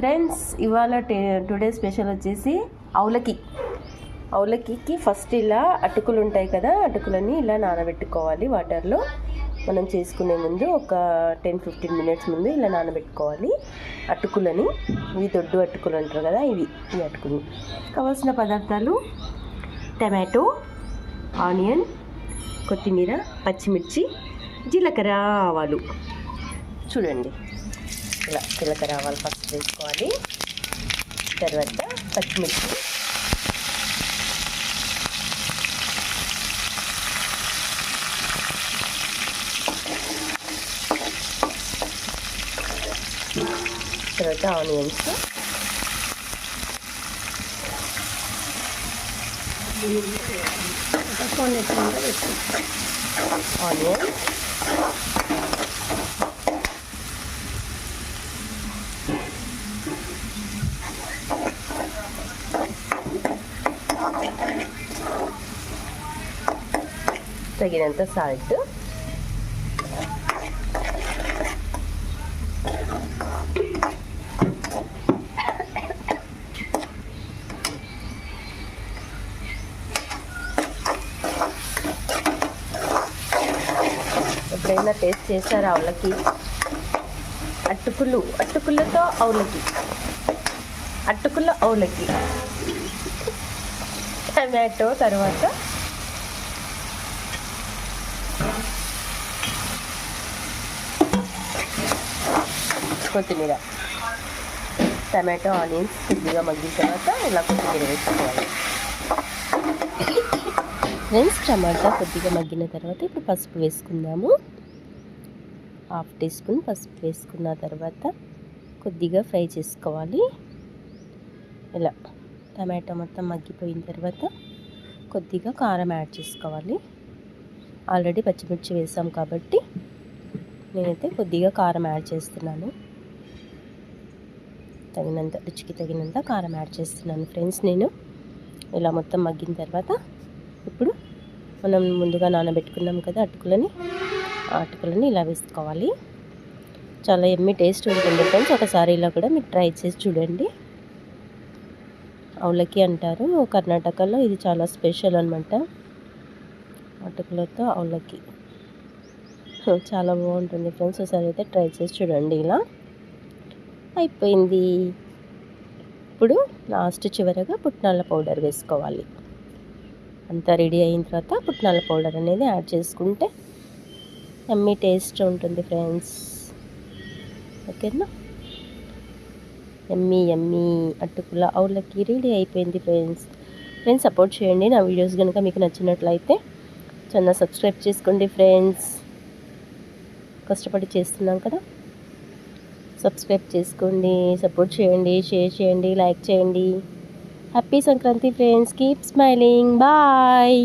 Friends ఇవాళ today special వచ్చేసి అవులకి అవులకి first ఇలా అటుకులు ఉంటాయి కదా అటుకులని ఇలా నానబెట్టుకోవాలి వాటర్లో. మనం చేసుకునే ముందు ఒక టెన్ ఫిఫ్టీన్ మినిట్స్ ముందు ఇలా నానబెట్టుకోవాలి అటుకులని. ఇవి దొడ్డు అటుకులు అంటారు కదా ఇవి ఈ అటుకులు. కావాల్సిన పదార్థాలు టమాటో ఆనియన్ కొత్తిమీర పచ్చిమిర్చి జీలకర్ర ఆవాలు. చూడండి. ఇలా జీలకర్ర ఆవాలు ఫస్ట్ వేసుకోవాలి. తర్వాత పచ్చిమిర్చి. తర్వాత ఆనియన్స్. ఆనియన్స్. తగినంత సాల్ట్. ఎప్పుడైనా టేస్ట్ చేశారా ఆవులకి? అటుకులు అటుకులతో ఆవులకి. అటుకుల ఆవులకి. టమాటో తర్వాత కొత్తిమీర. టమాటో ఆనియన్స్ కొద్దిగా మగ్గిన తర్వాత ఇలా కొత్తిమీర వేసుకోవాలి. ఫ్రెండ్స్ టమాటా కొద్దిగా మగ్గిన తర్వాత ఇప్పుడు పసుపు వేసుకుందాము. హాఫ్ టీ స్పూన్ పసుపు వేసుకున్న తర్వాత కొద్దిగా ఫ్రై చేసుకోవాలి. ఇలా. టమాటా మొత్తం మగ్గిపోయిన తర్వాత కొద్దిగా కారం యాడ్ చేసుకోవాలి. ఆల్రెడీ పచ్చిమిర్చి వేసాం కాబట్టి నేనైతే కొద్దిగా కారం యాడ్ చేస్తున్నాను. తగినంత రుచికి తగినంత కారం యాడ్ చేస్తున్నాను ఫ్రెండ్స్ నేను. ఇలా మొత్తం మగ్గిన తర్వాత ఇప్పుడు మనం ముందుగా నానబెట్టుకున్నాం కదా అటుకులని ఆ అటుకులని ఇలా వేసుకోవాలి. చాలా ఎమ్మి టేస్ట్ ఉంటుంది ఫ్రెండ్స్. ఒకసారి ఇలా కూడా మీరు ట్రై చేసి చూడండి. అవలకి అంటారు. కర్ణాటకలో ఇది చాలా స్పెషల్ అనమాట అటుకులతో అవలకి చాలా బాగుంటుంది ఫ్రెండ్స్. ఒకసారి అయితే ట్రై చేసి చూడండి ఇలా. అయిపోయింది. ఇప్పుడు లాస్ట్ చివరగా పుట్నాల పౌడర్ వేసుకోవాలి. అంతా రెడీ అయిన తర్వాత పుట్నాల పౌడర్ అనేది యాడ్ చేసుకుంటే అమ్మి టేస్ట్ ఉంటుంది ఫ్రెండ్స్. ఓకేనా? ఎమ్మీ ఎమ్మీ అటుకుల అవులకి రెడీ అయిపోయింది ఫ్రెండ్స్. ఫ్రెండ్స్ సపోర్ట్ చేయండి. నా వీడియోస్ కనుక మీకు నచ్చినట్లయితే చాలా సబ్స్క్రైబ్ చేసుకోండి ఫ్రెండ్స్. కష్టపడి చేస్తున్నాం కదా. సబ్స్క్రైబ్ చేసుకోండి సపోర్ట్ చేయండి షేర్ చేయండి లైక్ చేయండి. Happy Sankranti friends. Keep smiling. Bye.